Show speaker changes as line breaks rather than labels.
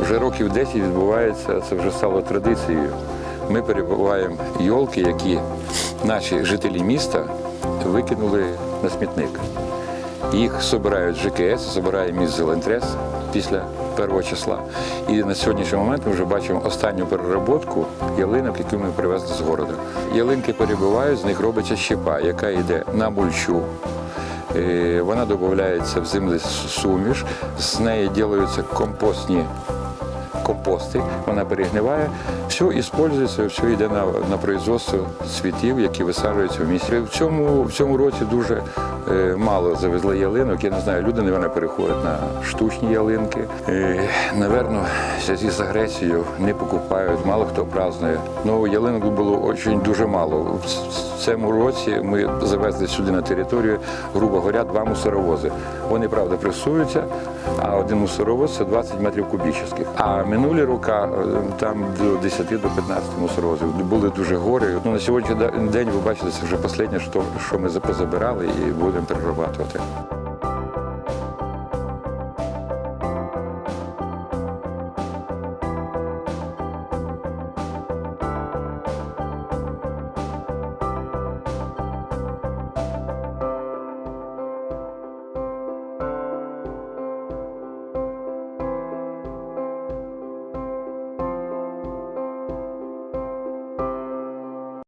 Вже років 10 відбувається, це вже стало традицією. Ми перебуваємо йолки, які наші жителі міста викинули на смітник. Їх збирають ЖКС, збирає міст Зелентрес після першого числа. І на сьогоднішній момент ми вже бачимо останню перероботку ялинок, які ми привезли з города. Ялинки перебувають, з них робиться щепа, яка йде на мульчу. Е, Вона додається в землі суміш, з неї ділаються компостні компости, вона перегниває, все використовується, все йде на, на производство цвітів, які висаджуються в місті. В цьому, в цьому році дуже е, мало завезли ялинок. Я не знаю, люди, напевно, переходять на штучні ялинки. Е, Наверно, зв'язку з агресією не покупають, мало хто празднує. Ну, ялинок було дуже дуже мало. В цьому році ми завезли сюди на територію, грубо говоря, два мусоровози. Вони, правда, пресуються, а один мусоровоз це 20 метрів кубічних. А минулі роки е, там до 10 до 15 мусоровозів були дуже гори. Ну, на сьогоднішній день ви бачите, це вже останнє, що ми позабирали і будемо перерабатувати.